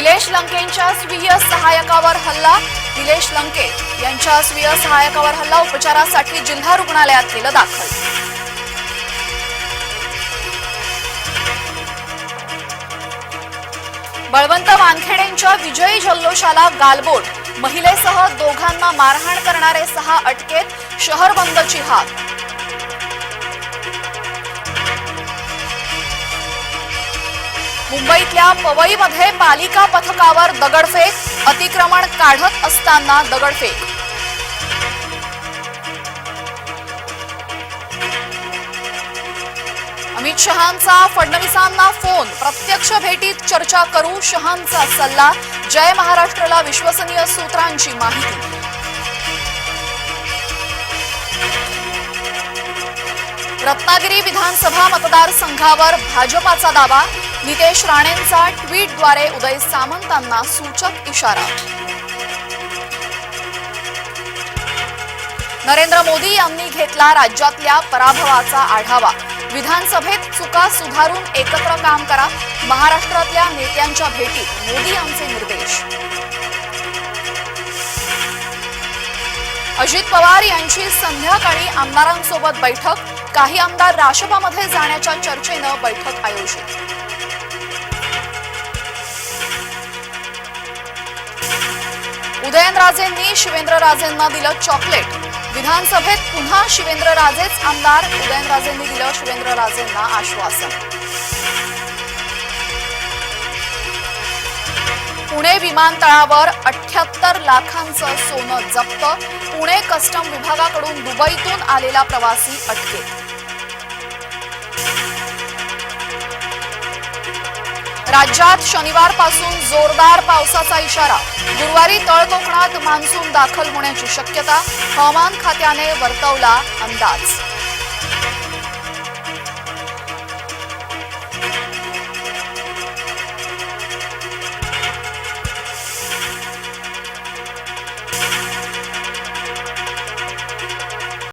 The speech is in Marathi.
निलेश लंकेंच्या स्वीय सहायकावर हल्ला. निलेश लंके यांच्या स्वीय सहायकावर हल्ला उपचारासाठी जिल्हा रुग्णालयात केलं दाखल. बळवंत वानखेडेंच्या विजयी जल्लोषाला गालबोट. महिलेसह दोघांना मारहाण करणारे सहा अटकेत शहर बंदची हाक. मुंबईतल्या पवईमध्ये पालिका पथकावर दगडफेक अतिक्रमण काढत असताना दगडफेक. अमित शहांचा फडणवीसांना फोन प्रत्यक्ष भेटीत चर्चा करू शहांचा सल्ला जय महाराष्ट्रला विश्वसनीय सूत्रांची माहिती. रत्नागिरी विधानसभा मतदारसंघावर भाजपाचा दावा नितेश राणेंचा ट्विटद्वारे उदय सामंतांना सूचक इशारा. नरेंद्र मोदी यांनी घेतला राज्यातल्या पराभवाचा आढावा. विधानसभेत चुका सुधारून एकत्र काम करा. महाराष्ट्रातल्या नेत्यांच्या भेटीत मोदी यांचे निर्देश. अजित पवार यांची संध्याकाळी आमदारांसोबत बैठक. काही आमदार राष्ट्रपामध्ये जाण्याच्या चर्चेनं बैठक आयोजित. उदयनराजेंनी शिवेंद्रराजेंना दिलं चॉकलेट. विधानसभेत पुन्हा शिवेंद्रराजेच आमदार उदयनराजेंनी दिलं शिवेंद्रराजेंना आश्वासन. पुणे विमानतळावर अठ्याहत्तर लाखांचं सोनं जप्त पुणे कस्टम विभागाकडून दुबईतून आलेला प्रवासी अटकेत. राज्यात शनिवारपासून जोरदार पावसाचा इशारा. गुरुवारी तळकोकणात मान्सून दाखल होण्याची शक्यता हवामान खात्याने वर्तवला अंदाज.